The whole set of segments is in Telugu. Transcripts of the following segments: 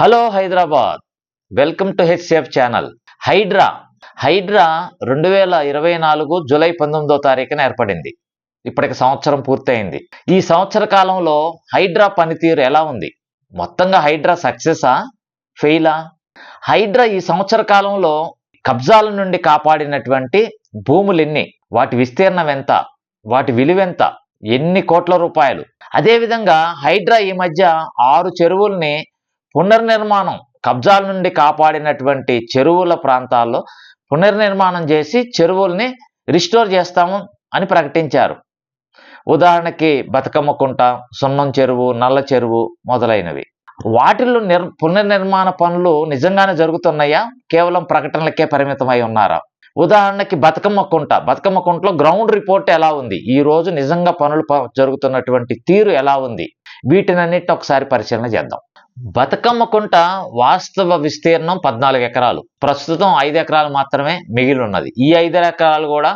Hello Hyderabad. Welcome to HCF channel. Hydraa. Hydraa రెండు వేల ఇరవై నాలుగు జూలై పంతొమ్మిదో తారీఖున ఏర్పడింది. ఇప్పటికి సంవత్సరం పూర్తయింది. ఈ సంవత్సర కాలంలో హైడ్రా పనితీరు ఎలా ఉంది? మొత్తంగా హైడ్రా సక్సెసా? ఫెయిలా? హైడ్రా ఈ సంవత్సర కాలంలో కబ్జాల నుండి కాపాడినటువంటి భూములు ఎన్ని వాటి విస్తీర్ణం ఎంత వాటి విలువెంత? ఎన్ని కోట్ల రూపాయలు? అదేవిధంగా హైడ్రా ఈ మధ్య ఆరు చెరువుల్ని పునర్నిర్మాణం కబ్జాల నుండి కాపాడినటువంటి చెరువుల ప్రాంతాల్లో పునర్నిర్మాణం చేసి చెరువుల్ని రిస్టోర్ చేస్తాము అని ప్రకటించారు. ఉదాహరణకి బతుకమ్మ కుంట సున్నం చెరువు నల్ల చెరువు మొదలైనవి. వాటిల్లో నిర్ పునర్నిర్మాణ పనులు నిజంగానే జరుగుతున్నాయా? కేవలం ప్రకటనలకే పరిమితమై ఉన్నారా? ఉదాహరణకి బతుకమ్మ కుంట బతుకమ్మ కుంటలో గ్రౌండ్ రిపోర్ట్ ఎలా ఉంది? ఈ రోజు నిజంగా పనులు ప- జరుగుతున్నటువంటి తీరు ఎలా ఉంది? వీటినన్నిటిని ఒకసారి పరిశీలన చేద్దాం. బతుకమ్మకుంట వాస్తవ విస్తీర్ణం పద్నాలుగు ఎకరాలు. ప్రస్తుతం ఐదు ఎకరాలు మాత్రమే మిగిలి ఉన్నది ఈ ఐదు ఎకరాలు కూడా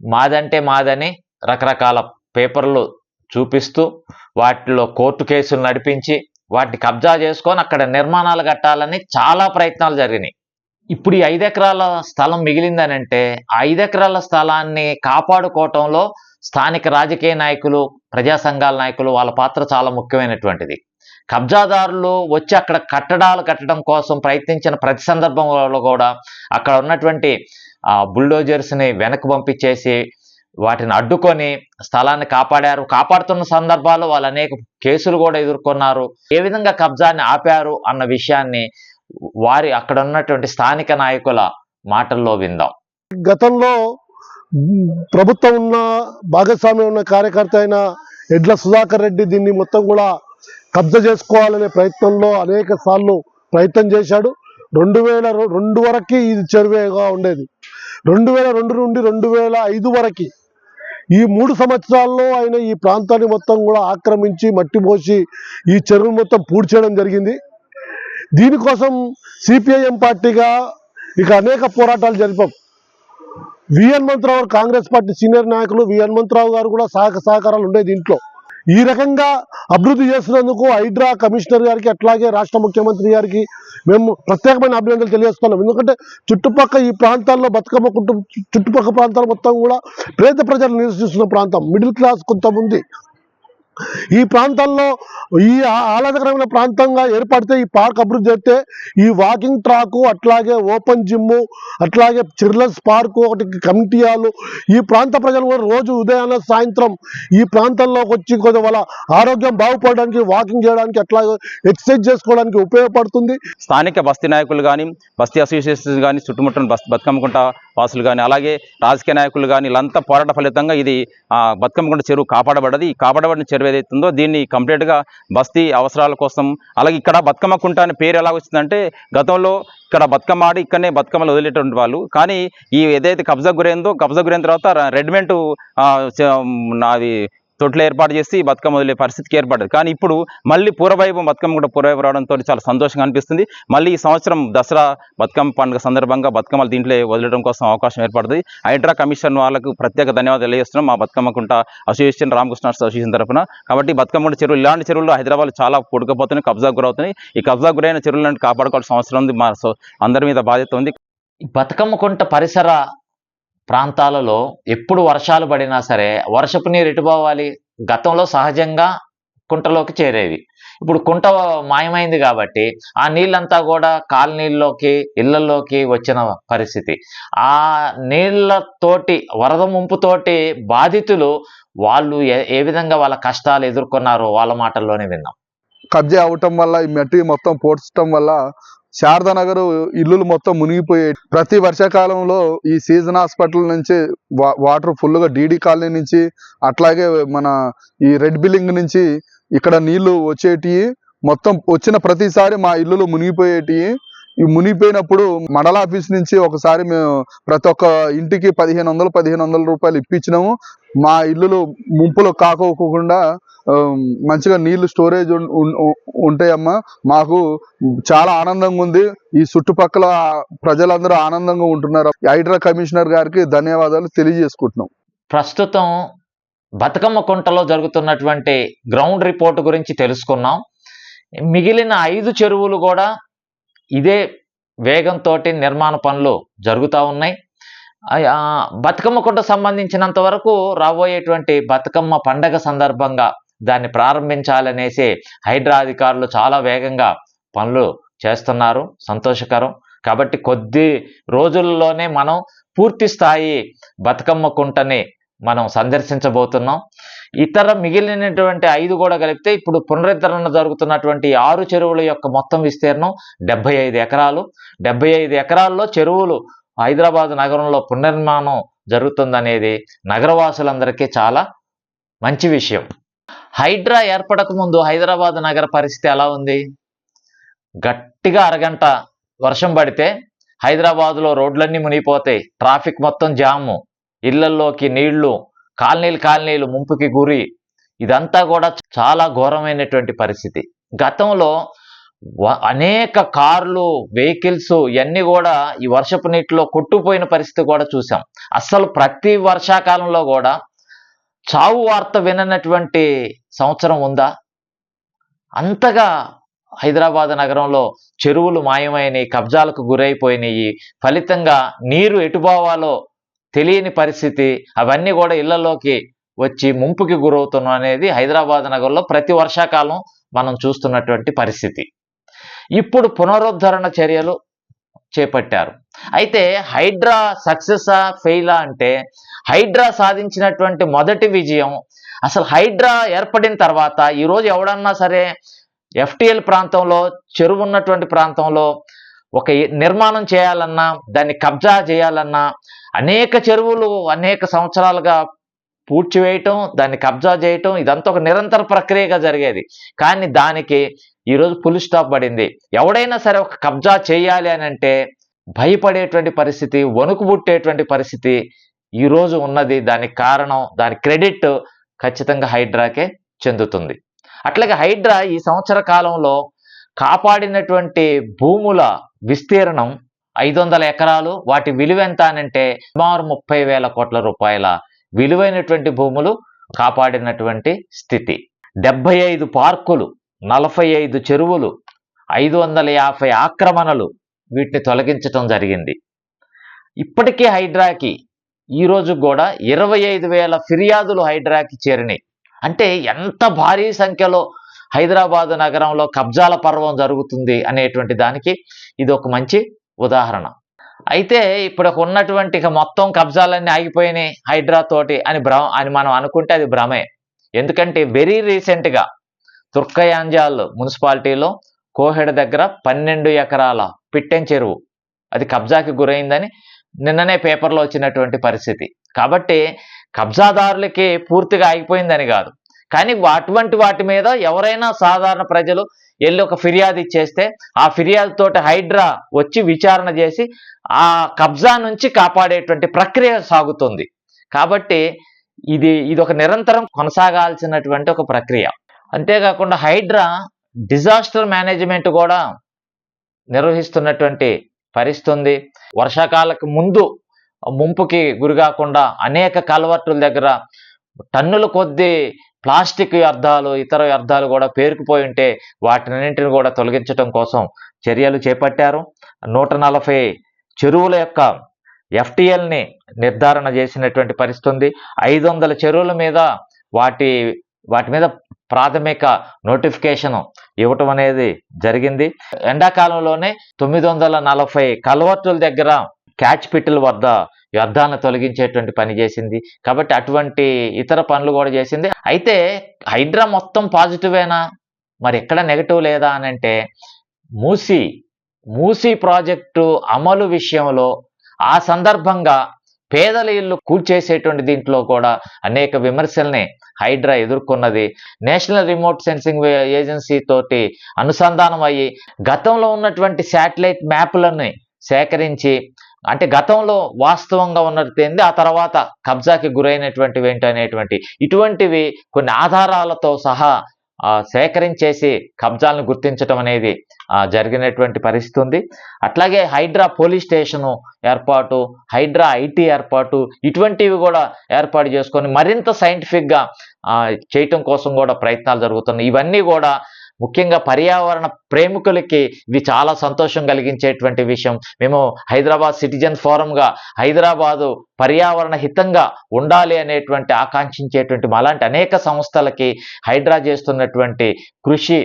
మాదంటే మాదని రకరకాల పేపర్లు చూపిస్తూ వాటిలో కోర్టు కేసులు నడిపించి వాటిని కబ్జా చేసుకొని అక్కడ నిర్మాణాలు కట్టాలని చాలా ప్రయత్నాలు జరిగినాయి. ఇప్పుడు ఈ ఐదు ఎకరాల స్థలం మిగిలిందని అంటే ఐదు ఎకరాల స్థలాన్ని కాపాడుకోవటంలో స్థానిక రాజకీయ నాయకులు ప్రజా సంఘాల నాయకులు వాళ్ళ పాత్ర చాలా ముఖ్యమైనటువంటిది. కబ్జాదారులు వచ్చి అక్కడ కట్టడాలు కట్టడం కోసం ప్రయత్నించిన ప్రతి సందర్భంలో కూడా అక్కడ ఉన్నటువంటి బుల్డోజర్స్ని వెనక్కి పంపించేసి వాటిని అడ్డుకొని స్థలాన్ని కాపాడారు. కాపాడుతున్న సందర్భాల్లో వాళ్ళు అనేక కేసులు కూడా ఎదుర్కొన్నారు. ఏ విధంగా కబ్జాన్ని ఆపారు అన్న విషయాన్ని వారి అక్కడ ఉన్నటువంటి స్థానిక నాయకుల మాటల్లో విందాం. గతంలో ప్రభుత్వం ఉన్న భాగస్వామ్యం ఉన్న కార్యకర్త అయిన ఎడ్ల సుధాకర్ రెడ్డి దీన్ని మొత్తం కూడా కబ్జా చేసుకోవాలనే ప్రయత్నంలో అనేక సార్లు ప్రయత్నం చేశాడు. రెండు వేల రెండు వరకు ఇది చెరువేగా ఉండేది. రెండు వేల రెండు నుండి రెండు వేల ఐదు వరకు ఈ మూడు సంవత్సరాల్లో ఆయన ఈ ప్రాంతాన్ని మొత్తం కూడా ఆక్రమించి మట్టి పోసి ఈ చెరువు మొత్తం పూడ్చేయడం జరిగింది. దీనికోసం సిపిఐఎం పార్టీగా ఇక అనేక పోరాటాలు జరిపాం. V Hanumantharao Congress party senior నాయకులు వి హనుమంతరావు గారు కూడా సహక సహకారాలు ఉండే దీంట్లో. ఈ రకంగా అభివృద్ధి చేసినందుకు హైడ్రా కమిషనర్ గారికి అట్లాగే రాష్ట్ర ముఖ్యమంత్రి గారికి మేము ప్రత్యేకమైన అభినందనలు తెలియజేస్తున్నాం. ఎందుకంటే చుట్టుపక్క ఈ ప్రాంతాల్లో బతుకమ్మ కుటుంబ చుట్టుపక్కల ప్రాంతాలు మొత్తం కూడా పేద ప్రజలు నివసిస్తున్న ప్రాంతం. మిడిల్ క్లాస్ కొంతమంది ఈ ప్రాంతాల్లో ఈ ఆహ్లాదకరమైన ప్రాంతంగా ఏర్పడితే ఈ పార్క్ అభివృద్ధి చేస్తే ఈ వాకింగ్ ట్రాక్ అట్లాగే ఓపెన్ జిమ్ అట్లాగే చిల్డ్రన్స్ పార్క్ ఒకటి కమిటీ హాలు. ఈ ప్రాంత ప్రజలు కూడా రోజు ఉదయాన్న సాయంత్రం ఈ ప్రాంతంలోకి వచ్చి కొంచెం వాళ్ళ ఆరోగ్యం బాగుపడడానికి వాకింగ్ చేయడానికి అట్లాగే ఎక్సర్సైజ్ చేసుకోవడానికి ఉపయోగపడుతుంది. స్థానిక బస్తీ నాయకులు కానీ బస్తీ అసోసియేషన్స్ కానీ చుట్టుముట్టిన బస్ బతుకమ్మకుంట వాసులు కానీ అలాగే రాజకీయ నాయకులు కానీ వీళ్ళంతా పోరాట ఫలితంగా ఇది ఆ, బతుకమ్మకుంట చెరువు కాపాడబడ్డది. ఈ కాపాడబడిన చెరువు ఏదైతే ఉందో దీన్ని కంప్లీట్గా బస్తీ అవసరాల కోసం అలాగే ఇక్కడ బతుకమ్మకుంట అనే పేరు ఎలా వచ్చిందంటే గతంలో ఇక్కడ బతుకమ్మ ఆడి ఇక్కడనే బతుకమ్మలు వదిలేటువంటి వాళ్ళు. కానీ ఈ ఏదైతే కబ్జా గురైందో కబ్జా గురైన తర్వాత రెడీమేడ్ నాది తొట్లు ఏర్పాటు చేసి బతుకమ్మ వదిలే పరిస్థితికి ఏర్పడ్డది కానీ ఇప్పుడు మళ్ళీ పూర్వవైభవం బతుకమ్మ కూడా పూర్వవైపు రావడంతో చాలా సంతోషంగా అనిపిస్తుంది. మళ్ళీ ఈ సంవత్సరం దసరా బతుకమ్మ పండుగ సందర్భంగా బతుకమ్మలు దీంట్లో వదిలడం కోసం అవకాశం ఏర్పడుతుంది. హైడ్రా కమిషన్ వాళ్ళకు ప్రత్యేక ధన్యవాదాలు తెలియజేస్తున్నాం. మా బతుకమ్మకుంట అసోసియేషన్ రామకృష్ణ అసోసియేషన్ తరఫున కాబట్టి బతుకమ్మ చెరువులు ఇలాంటి చెరువులు హైదరాబాద్ చాలా పుడకపోతున్నాయి కబ్జా గురవుతున్నాయి. ఈ కబ్జా గురైన చెరువులను కాపాడుకోవాల్సిన అవసరం ఉంది మా సో- అందరి మీద బాధ్యత ఉంది. బతుకమ్మ కుంట పరిసర ప్రాంతాలలో ఎప్పుడు వర్షాలు పడినా సరే వర్షపు నీరు ఎటు పోవాలి గతంలో సహజంగా కుంటలోకి చేరేవి. ఇప్పుడు కుంట మాయమైంది కాబట్టి ఆ నీళ్ళంతా కూడా కాలనీల్లోకి ఇళ్ళలోకి వచ్చిన పరిస్థితి. ఆ నీళ్ళతోటి వరద ముంపుతోటి బాధితులు వాళ్ళు ఏ ఏ విధంగా వాళ్ళ కష్టాలు ఎదుర్కొన్నారో వాళ్ళ మాటల్లోనే విన్నాం. కబ్జా అవటం వల్ల ఈ మట్టి మొత్తం పోడ్చడం వల్ల శారదా నగర్ ఇల్లులు మొత్తం మునిగిపోయాయి. ప్రతి వర్షాకాలంలో ఈ సీజన్ హాస్పిటల్ నుంచి వా- వాటర్ ఫుల్గా డీడీ కాలనీ నుంచి అట్లాగే మన ఈ రెడ్ బిల్డింగ్ నుంచి ఇక్కడ నీళ్ళు వచ్చేటివి మొత్తం వచ్చిన ప్రతిసారి మా ఇల్లులు మునిగిపోయేటివి మునిగిపోయినప్పుడు మండల ఆఫీస్ నుంచి ఒకసారి మేము ప్రతి ఒక్క ఇంటికి పదిహేను వందలు పదిహేను వందల రూపాయలు ఇప్పించినాము. మా ఇల్లులు ముంపులు కాకోకుండా మంచిగా నీళ్ళు స్టోరేజ్ ఉంటాయమ్మా. మాకు చాలా ఆనందంగా ఉంది. ఈ చుట్టుపక్కల ప్రజలందరూ ఆనందంగా ఉంటున్నారు. హైడ్రా కమిషనర్ గారికి ధన్యవాదాలు తెలియజేసుకుంటున్నాం. ప్రస్తుతం బతుకమ్మ కుంటలో జరుగుతున్నటువంటి గ్రౌండ్ రిపోర్ట్ గురించి తెలుసుకున్నాం. మిగిలిన ఐదు చెరువులు కూడా ఇదే వేగంతో నిర్మాణ పనులు జరుగుతూ ఉన్నాయి. బతుకమ్మ కుంట సంబంధించినంత వరకు రాబోయేటువంటి బతుకమ్మ పండగ సందర్భంగా దాన్ని ప్రారంభించాలనేసి హైడ్రా అధికారులు చాలా వేగంగా పనులు చేస్తున్నారు. సంతోషకరం. కాబట్టి కొద్ది రోజుల్లోనే మనం పూర్తి స్థాయి బతుకమ్మ కుంటని మనం సందర్శించబోతున్నాం. ఇతర మిగిలినటువంటి ఐదు కూడా కలిపితే ఇప్పుడు పునరుద్ధరణ జరుగుతున్నటువంటి ఆరు చెరువుల యొక్క మొత్తం విస్తీర్ణం డెబ్బై ఐదు ఎకరాలు. డెబ్బై ఐదు ఎకరాల్లో చెరువులు హైదరాబాద్ నగరంలో పునర్నిర్మాణం జరుగుతుందనేది నగరవాసులందరికీ చాలా మంచి విషయం. హైడ్రా ఏర్పడక ముందు హైదరాబాద్ నగర పరిస్థితి ఎలా ఉంది? గట్టిగా అరగంట వర్షం పడితే హైదరాబాద్లో రోడ్లన్నీ మునిగిపోతాయి. ట్రాఫిక్ మొత్తం జాము. ఇళ్ళల్లోకి నీళ్ళు కాలనీలు కాలనీలు ముంపుకి గురి. ఇదంతా కూడా చాలా ఘోరమైనటువంటి పరిస్థితి. గతంలో అనేక కార్లు వెహికల్స్ ఇవన్నీ కూడా ఈ వర్షపు నీటిలో కొట్టుపోయిన పరిస్థితి కూడా చూసాం. అస్సలు ప్రతి వర్షాకాలంలో కూడా చావు వార్త విననటువంటి సంవత్సరం ఉందా? అంతగా హైదరాబాద్ నగరంలో చెరువులు మాయమైనవి కబ్జాలకు గురైపోయినాయి. ఫలితంగా నీరు ఎటుపోవాలో తెలియని పరిస్థితి. అవన్నీ కూడా ఇళ్ళలోకి వచ్చి ముంపుకి గురవుతున్నాం అనేది హైదరాబాద్ నగరంలో ప్రతి వర్షాకాలం మనం చూస్తున్నటువంటి పరిస్థితి. ఇప్పుడు పునరుద్ధరణ చర్యలు చేపట్టారు. అయితే హైడ్రా సక్సెసా ఫెయిలా అంటే హైడ్రా సాధించినటువంటి మొదటి విజయం అసలు హైడ్రా ఏర్పడిన తర్వాత ఈరోజు ఎవడన్నా సరే ఎఫ్టిఎల్ ప్రాంతంలో చెరువు ఉన్నటువంటి ప్రాంతంలో ఒక నిర్మాణం చేయాలన్నా దాన్ని కబ్జా చేయాలన్నా అనేక చెరువులు అనేక సంవత్సరాలుగా పూడ్చివేయటం దాన్ని కబ్జా చేయటం ఇదంతా ఒక నిరంతర ప్రక్రియగా జరిగేది. కానీ దానికి ఈరోజు ఫుల్ స్టాప్ పడింది. ఎవడైనా సరే ఒక కబ్జా చేయాలి అని అంటే భయపడేటువంటి పరిస్థితి వణుకు పుట్టేటువంటి పరిస్థితి ఈరోజు ఉన్నది. దానికి కారణం దాని క్రెడిట్ ఖచ్చితంగా హైడ్రాకే చెందుతుంది. అట్లాగే హైడ్రా ఈ సంవత్సర కాలంలో కాపాడినటువంటి భూముల విస్తీర్ణం ఐదు వందల ఎకరాలు. వాటి విలువ ఎంత అనంటే సుమారు ముప్పై వేల కోట్ల రూపాయల విలువైనటువంటి భూములు కాపాడినటువంటి స్థితి. డెబ్బై ఐదు పార్కులు నలభై ఐదు చెరువులు ఐదు వందల యాభై ఆక్రమణలు వీటిని తొలగించటం జరిగింది. ఇప్పటికీ హైడ్రాకి ఈ కూడా ఇరవై ఐదు వేల ఫిర్యాదులు హైడ్రాకి చేరినాయి. అంటే ఎంత భారీ సంఖ్యలో హైదరాబాదు నగరంలో కబ్జాల పర్వం జరుగుతుంది అనేటువంటి దానికి ఇది ఒక మంచి ఉదాహరణ. అయితే ఇప్పుడు ఉన్నటువంటి ఇక మొత్తం కబ్జాలన్నీ ఆగిపోయినాయి హైడ్రా తోటి అని భ్రమ అని మనం అనుకుంటే అది భ్రమే. ఎందుకంటే వెరీ రీసెంట్గా తుర్కయాంజాల్ మున్సిపాలిటీలో కోహెడ దగ్గర పన్నెండు ఎకరాల పిట్టెం చెరువు అది కబ్జాకి గురైందని నిన్ననే పేపర్లో వచ్చినటువంటి పరిస్థితి. కాబట్టి కబ్జాదారులకి పూర్తిగా ఆగిపోయిందని కాదు. కానీ అటువంటి వాటి మీద ఎవరైనా సాధారణ ప్రజలు వెళ్ళి ఒక ఫిర్యాదు ఇచ్చేస్తే ఆ ఫిర్యాదు తోటి హైడ్రా వచ్చి విచారణ చేసి ఆ కబ్జా నుంచి కాపాడేటువంటి ప్రక్రియ సాగుతుంది. కాబట్టి ఇది ఇది ఒక నిరంతరం కొనసాగాల్సినటువంటి ఒక ప్రక్రియ. అంతేకాకుండా హైడ్రా డిజాస్టర్ మేనేజ్మెంట్ కూడా నిర్వహిస్తున్నటువంటి పరిస్థితుంది. వర్షాకాలకు ముందు ముంపుకి గురికాకుండా అనేక కలవర్టుల దగ్గర టన్నుల కొద్దీ ప్లాస్టిక్ వ్యర్థాలు ఇతర వ్యర్థాలు కూడా పేరుకుపోయి ఉంటే వాటినన్నింటిని కూడా తొలగించడం కోసం చర్యలు చేపట్టారు. నూట నలభై చెరువుల యొక్క ఎఫ్టిఎల్ని నిర్ధారణ చేసినటువంటి పరిస్థితి ఉంది. ఐదు వందల చెరువుల మీద వాటి వాటి మీద ప్రాథమిక నోటిఫికేషన్ ఇవ్వటం అనేది జరిగింది. ఎండాకాలంలోనే తొమ్మిది వందల నలభై కలవట్టుల దగ్గర క్యాచ్ పిట్టుల వద్ద వ్యర్థాలను తొలగించేటువంటి పని చేసింది. కాబట్టి అటువంటి ఇతర పనులు కూడా చేసింది. అయితే హైడ్రా మొత్తం పాజిటివేనా? మరి ఎక్కడ నెగటివ్ లేదా అని అంటే మూసి మూసీ ప్రాజెక్టు అమలు విషయంలో ఆ సందర్భంగా పేదల ఇల్లు కూల్చేసేటువంటి దీంట్లో కూడా అనేక విమర్శల్ని హైడ్రా ఎదుర్కొన్నది. నేషనల్ రిమోట్ సెన్సింగ్ ఏజెన్సీ తోటి అనుసంధానం అయ్యి గతంలో ఉన్నటువంటి శాటిలైట్ మ్యాప్లని సేకరించి అంటే గతంలో వాస్తవంగా ఉన్నది ఏంది? ఆ తర్వాత కబ్జాకి గురైనటువంటివి ఏంటనేటువంటి ఇటువంటివి కొన్ని ఆధారాలతో సహా సేకరించేసి కబ్జాలను గుర్తించడం అనేది జరిగినటువంటి పరిస్థితి ఉంది. అట్లాగే హైడ్రా పోలీస్ స్టేషను ఏర్పాటు హైడ్రా ఐటీ ఏర్పాటు ఇటువంటివి కూడా ఏర్పాటు చేసుకొని మరింత సైంటిఫిక్గా చేయటం కోసం కూడా ప్రయత్నాలు జరుగుతున్నాయి. ఇవన్నీ కూడా ముఖ్యంగా పర్యావరణ ప్రేమికులకి ఇది చాలా సంతోషం కలిగించేటువంటి విషయం. మేము హైదరాబాద్ సిటిజన్ ఫోరంగా హైదరాబాదు పర్యావరణ హితంగా ఉండాలి అనేటువంటి ఆకాంక్షించేటువంటి అలాంటి అనేక సంస్థలకి హైడ్రా చేస్తున్నటువంటి కృషి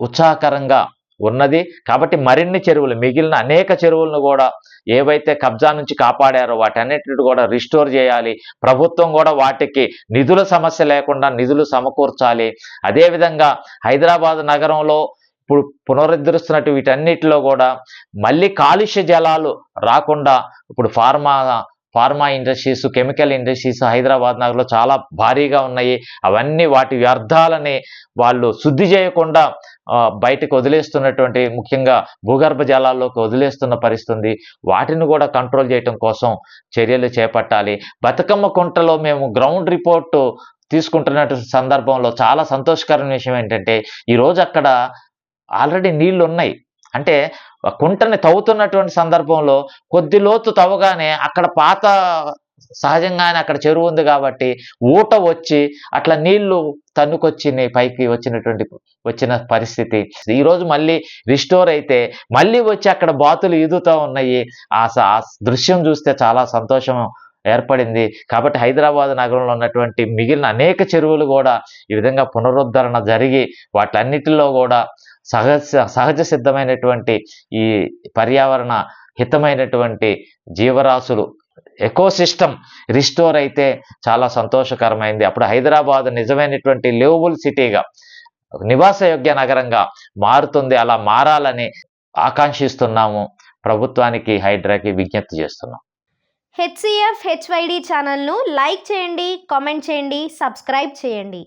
ఉత్సాహకరంగా ఉన్నది. కాబట్టి మరిన్ని చెరువులు మిగిలిన అనేక చెరువులను కూడా ఏవైతే కబ్జా నుంచి కాపాడారో వాటన్నిటిని కూడా రిస్టోర్ చేయాలి. ప్రభుత్వం కూడా వాటికి నిధుల సమస్య లేకుండా నిధులు సమకూర్చాలి. అదేవిధంగా హైదరాబాద్ నగరంలో ఇప్పుడు పునరుద్ధరిస్తున్నట్టు వీటన్నిటిలో కూడా మళ్ళీ కాలుష్య జలాలు రాకుండా ఇప్పుడు pharma pharma industries chemical industries Hyderabad నగర్లో చాలా భారీగా ఉన్నాయి. అవన్నీ వాటి వ్యర్థాలని వాళ్ళు శుద్ధి చేయకుండా బయటకు వదిలేస్తున్నటువంటి ముఖ్యంగా భూగర్భ జలాల్లోకి వదిలేస్తున్న పరిస్థితుంది. వాటిని కూడా కంట్రోల్ చేయటం కోసం చర్యలు చేపట్టాలి. బతుకమ్మ కుంటలో మేము గ్రౌండ్ రిపోర్టు తీసుకుంటున్నటువంటి సందర్భంలో చాలా సంతోషకరమైన విషయం ఏంటంటే ఈరోజు అక్కడ ఆల్రెడీ నీళ్ళు ఉన్నాయి అంటే కుంటని తవ్వుతున్నటువంటి సందర్భంలో కొద్ది లోతు తవ్వగానే అక్కడ పాత సహజంగానే అక్కడ చెరువు ఉంది కాబట్టి ఊట వచ్చి అట్లా నీళ్ళు తన్నుకొచ్చి పైకి వచ్చినటువంటి వచ్చిన పరిస్థితి. ఈరోజు మళ్ళీ రిస్టోర్ అయితే మళ్ళీ వచ్చి అక్కడ బాతులు ఈదుతూ ఉన్నాయి. ఆ స- ఆ దృశ్యం చూస్తే చాలా సంతోషం. ఏర్పడింది. కాబట్టి హైదరాబాద్ నగరంలో ఉన్నటువంటి మిగిలిన అనేక చెరువులు కూడా ఈ విధంగా పునరుద్ధరణ జరిగి వాటన్నిటిలో కూడా సహజ సహజ సిద్ధమైనటువంటి ఈ పర్యావరణ హితమైనటువంటి జీవరాశులు ఎకోసిస్టమ్ రిస్టోర్ అయితే చాలా సంతోషకరమైంది. అప్పుడు హైదరాబాద్ నిజమైనటువంటి లివబుల్ సిటీగా నివాసయోగ్య నగరంగా మారుతుంది. అలా మారాలని ఆకాంక్షిస్తున్నాము. ప్రభుత్వానికి హైడ్రాకి విజ్ఞప్తి చేస్తున్నాం. హెచ్సిఎఫ్ హెచ్వైడి ఛానల్ను లైక్ చేయండి కామెంట్ చేయండి సబ్స్క్రైబ్ చేయండి.